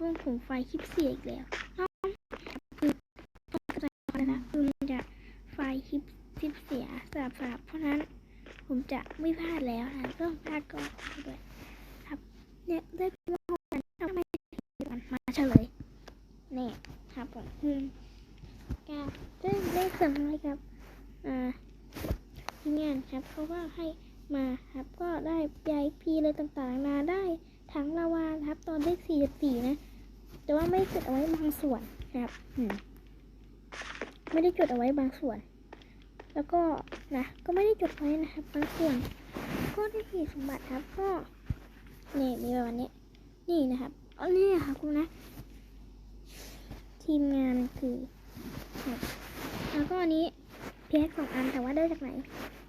ต้องผมไฟคลิปเสียอีกแล้วน้องคือต้องกระจายนะคือมันจะไฟคลิปคลิปเสียสลับสลับเพราะนั้นผมจะไม่พลาดแล้วนะต้องพลาดก่อนด้วยครับเนี่ยได้เพื่อนกันทำไมถึงกันมาเฉลยเนี่ยครับผมคือการได้ได้เสริมอะไรครับอ่าทีมงานครับเขาก็ให้มาครับก็ได้ยายพีอะไรต่างๆนาได้ถังลาวาครับตอนเลขสี่สี่นะ แต่ว่าไม่ได้จดเอาไว้บางส่วนนะครับไม่ได้จุดเอาไว้บางส่วน แล้วก็นะก็ไม่ได้จุดไว้นะครับบางส่วน ก็ได้ผีสมบัติครับก็เนี่ยมีประมาณนี้นี่นะครับอันนี้ครับคุณนะ ทีมงานคือแล้วก็อันนี้เพียกสองอันแต่ว่าได้จากไหน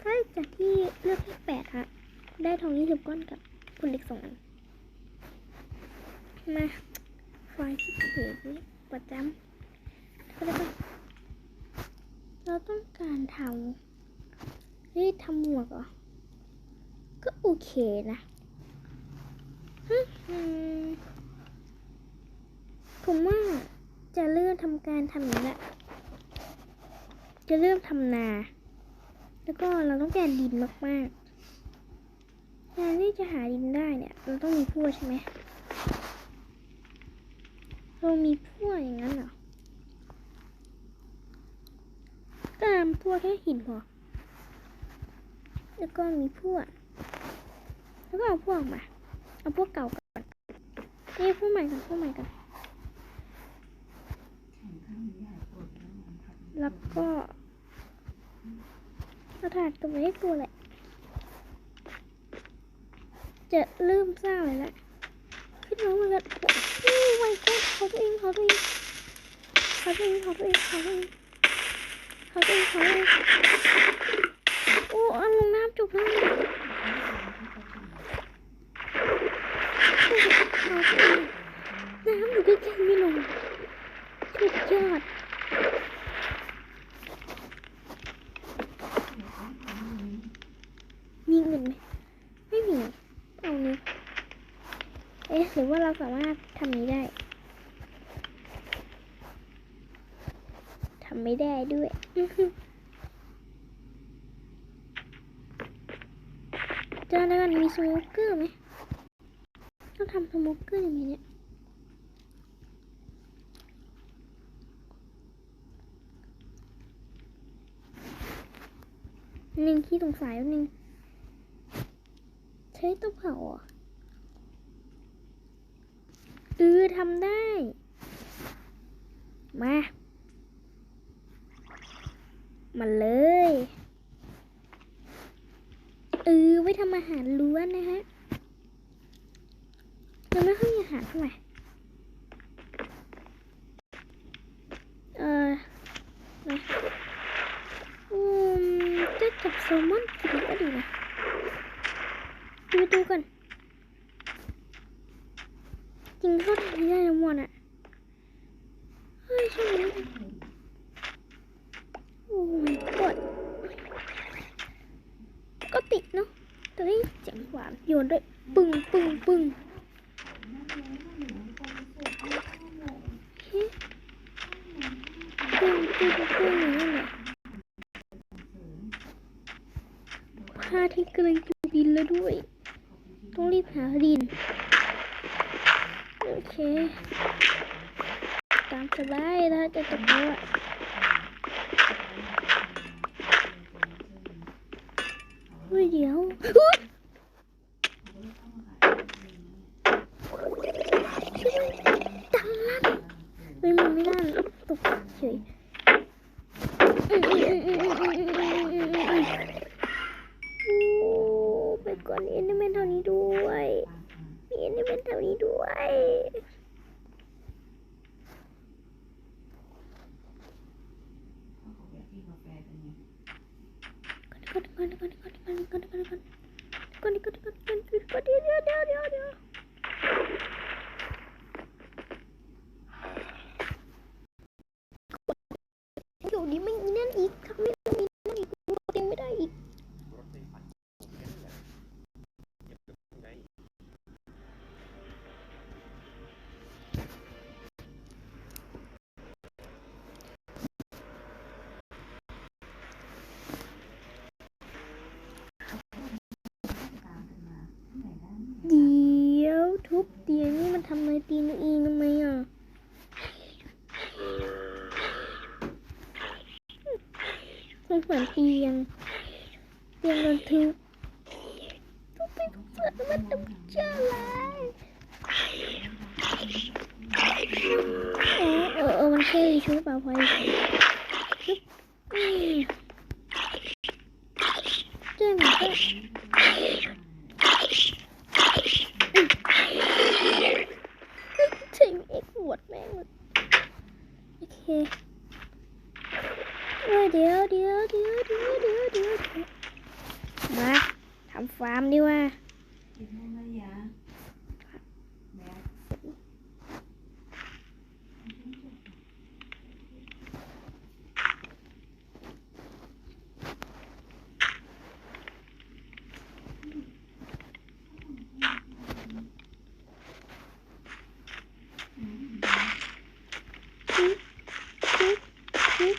ก็ได้จากที่เลือกที่แปดครับได้ทองยี่สิบก้อนกับคุณเล็กสองอันมา ไฟที่ถือประจำก็ได้ปะเราต้องการทำนี่ทำหมวกเหรอ ก็โอเคนะฮึผมว่าจะเริ่มทำการทำนี้แหละจะเริ่มทำนา แล้วก็เราต้องการดินมากๆการที่จะหาดินได้เนี่ย เราต้องมีพั่วใช่ไหม เรามีพั่วอย่างนั้นเหรอก็ทำพั่วแค่หินพอแล้วก็มีพวกแล้วก็เอาพวกมา เอาพวกเก่าก่อนนี่พวกใหม่ก่อนพวกใหม่ก่อนแล้วก็เอาถาดตัวไว้ตัวแหละ จะเริ่มสร้างเลยละขึ้นมาเหมือนกั นโอ้ไม่ก็เขาตัวเองขาตัวเองขาตัวเองขาตัวเองขาตัวเองขาตัวเองขาตัวเองโอ้เอาลงน้ำจบแล้วเนี่ยเขาสิน้ำอยู่ใกล้ๆไม่ลงสุดยอดมีเงินไหมไม่มีเอานี้เอ๊ะหรือว่าเราสามารถทำนี้ได้ทำไม่ได้ด้วยอื้อหือเจอแล้วกันมีสโมกเกอร์ไหมต้องทำสโมกเกอร์ยังไงเนี่ยหนึ่งที่สงสัยแป๊บนึงใช้เต้าเผาอะเออทำได้ มา มาเลย เออไว้ทำอาหารล้วนนะฮะยังไม่ค่อยมีอาหารเท่าไหร่เออนะอืมจะจับแซลมอนกินก็ดีนะดูดูกันจริงเขาทำไม่ได้ทั้งหมดอะเฮ้ยช่วยหน่อยดิโอ้ย กดก็ติดเนาะแต่ได้เสียงหวานโยนด้วยปึ้งปึ้งปึ้งตึ้งตึ้งตึ้งอย่างนี้แหละพระอาทิตย์กำลังจะบินแล้วด้วย ต้องรีบหาดิน โอเค ตามสบายถ้าจะตกแล้ว ตั้งลั่นไม่มันไม่ได้ 丢丢丢丢丢ำไมตีนเองทำไมอะมันเหมือนเตียงเตียงโดนทุบทุบไปทุบเปิดแล้วมันต้องเจออะไรเออเออเออมันแค่ช่วยเปล่าพลอยเจ้าหนูก็ถึงเอ็กหวดแม่งเลยโอเคเอ้ยเดี๋ยวเดี๋ยวเดี๋ยวเดี๋ยวเดี๋ยวเดี๋ยวมาทำฟาร์มดีกว่า กินได้ไหมยาแม่ จิ๊บจิ๊บจิ๊บ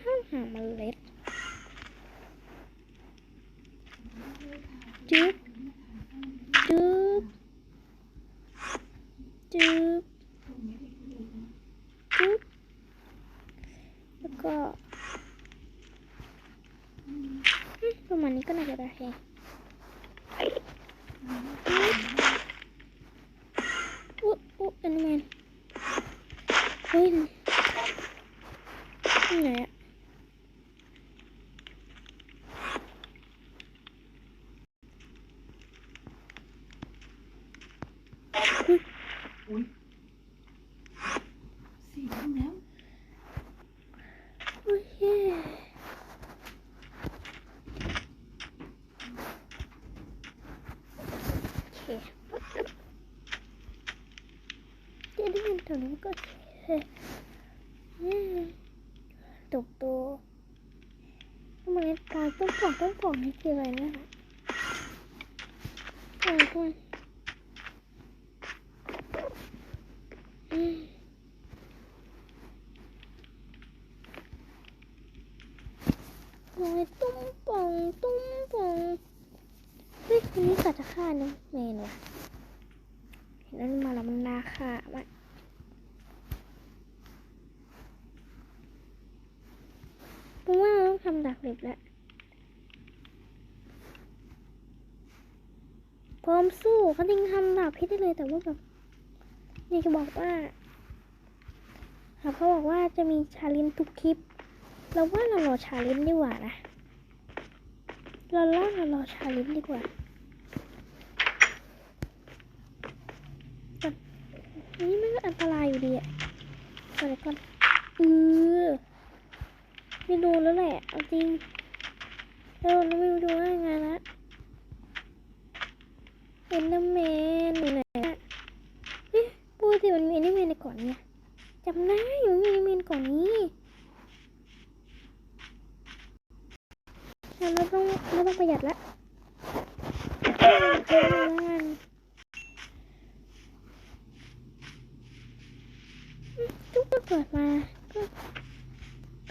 ห้ามหาเมล็ด จิ๊บจิ๊บจิ๊บจิ๊บแล้วก็อืมประมาณนี้ก็น่าจะได้แฮะอุ๊อุ๊แอนแมนเฮ้ยที่ไหนอะ อุ้ยสี่ทุ่มแล้ว โอเคโอเคเดี๋ยวได้ยิน ตรงนี้ก็โอเคอืมตกตัวทำไมตาต้องป่องต้องป่องนี่คืออะไรเนะฮะอะไรกันอืมโอ้ยตุ้มป่องตุ้มป่องเฮ้ยคนนี้กัดจะฆ่าน้องเมนว่ะเห็นมันมาแล้วมันน่าฆ่ามากผมว่าเราต้อง ทำดักเหล็บแล้วพร้อมสู้เขาจริงทำดาบพิษได้เลยแต่ว่าแบบนี่จะบอกว่าเขาบอกว่าจะมีชาเลนทุกคลิป เราว่าเรารอชาเลนดีกว่านะ เราล่าเรารอชาเลนดีกว่าแต่นนี้มันก็อันตรายอยู่ดีอะก่อนเดี๋ยวก่อนเออ ไม่ดูแล้วแหละเอาจริงถ้าไม่ดูง่ายงละเอ็นเดอร์แมนอยู่ไหนอะเฮ้ยปกติมันมีเอ็นเดอร์แมนในก่อนเนี่ยจำได้อยู่มีเอ็นเดอร์แมนก่อนนี้เราต้องเราต้องประหยัดละเออแล้วกันอืมทุกคนเกิดมาก็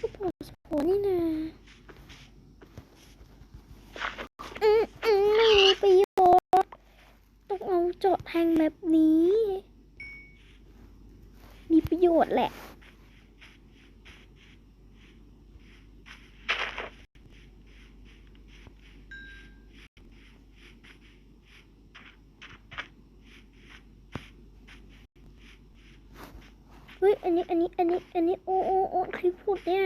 ก็พอส มควนี่นาอืมอืมไม่มีประโยชน์ต้องเอาเจาะแทงแบบนี้ มีประโยชน์แหละเฮ้ย อันนี้ อันนี้ อันนี้ อันนี้ โอ้โอ้โอ้ใครพูดเนี่ย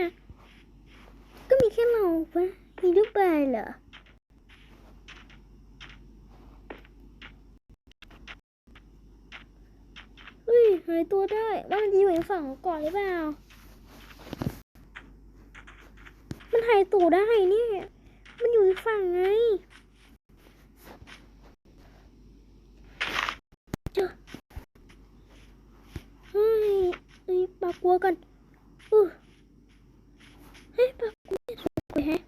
ก็มีแค่เราปะมีลูกบายเหรอเฮ้ยหายตัวได้ว่ามันอยู่อีกฝั่งของก่อนหรือเปล่า มันหายตัวได้เนี่ย มันอยู่อีกฝั่งไงเจอเฮ้ยเอ้ยปากลัวกันอู้เฮ้ยปลากลัว สวยแฮะ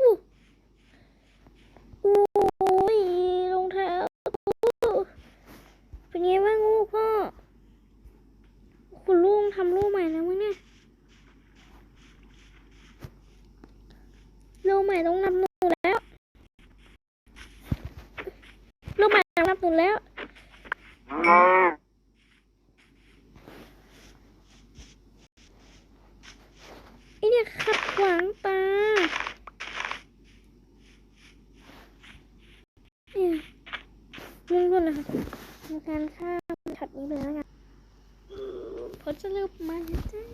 อู้โอ้ยรองเท้าอู้เป็นไงบ้างลูกพ่อคุณลุงทำลูกใหม่แล้วมั้งเนี่ยลูกใหม่ต้องนำหนูแล้วลูกใหม่ต้องทำการข้ามช็อตนี้เลยแล้วกันผลสรุปมาแล้วจ้า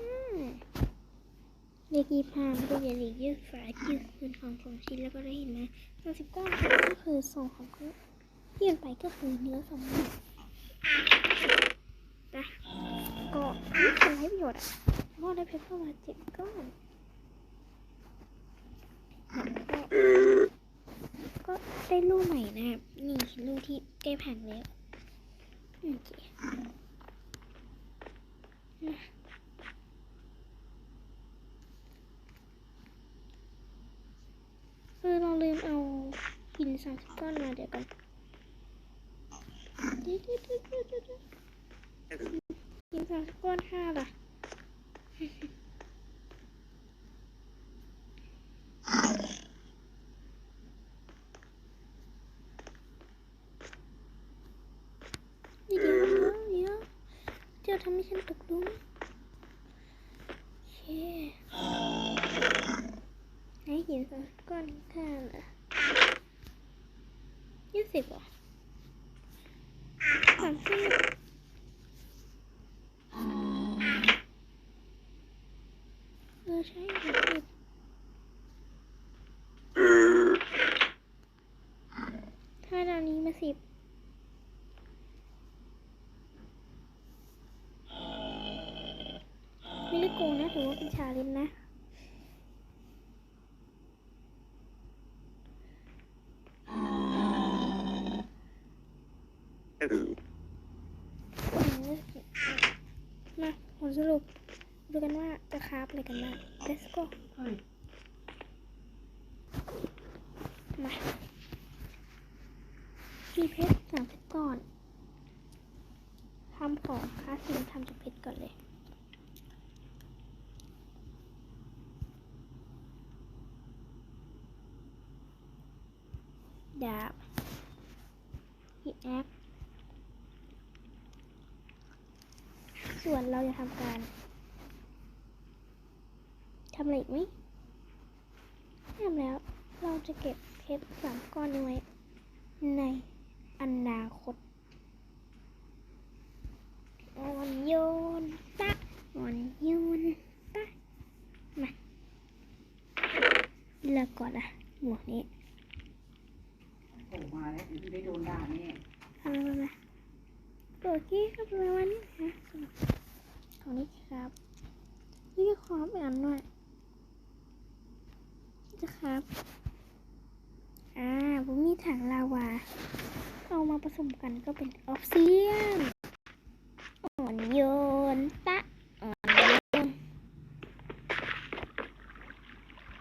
เลขยี่ห้าไม่ได้เลขยืดฝายืดคืน ของของชิ้นแล้วก็ได้เห็นไหมห้าสิบเก้าก็คือส่งของเขายื่นไปก็คือเนื้อสมบูรณ์นะก็ไม่เป็นไรประโยชน์อะเพราะได้เพชรเข้ามาเจ็ดก้อนก็ก็ได้ลูกใหม่นะครับนี่ลูกที่ใกล้พังแล้วโอเคเออเราลืมเอา หินสามสิบก้อนมาเดี๋ยวกันเดี๋ยวเดี๋ยวเดี๋ยวเดี๋ยวเดี๋ยวเดี๋ยวหินสามสิบก้อนห้าล่ะเดี๋ยวเดี๋ยวเยวเจ้าทำให้ฉันตกหลุมโอเคไหนหินสองก้อนข้างอะ ยี่สิบหรอสามสิบเออใช่สามสิบถ้าดาวนี้มาสิบไม่ได้โกงนะถือว่าเป็นชาเลนจ์นะมาผลสรุป ดูกันว่าจะคราฟอะไรกันบ้าง let's go มามีเพชรสามเพชรก่อนทำของค้าสินทำจากเพชรก่อนเลยดาบฮิแอคส่วนเราจะทำการ ทำอะไรอีกไหมทำแล้ว เราจะเก็บเพชรสามก้อนนี้ไว้ ในอนาคตอ่อนโยนตะอ่อนโยนตะมาเลิกก่อนละหมวกนี้โผล่มาแล้วถึงได้โดนด่าแน่ทำอะไรมาโอเคครับประมาณนี้นะของนี้ครับนี่ก็ครับอีกอันด้วย จะครับ อ่าผมมีถังลาวา เอามาผสมกันก็เป็นออฟซิเซียน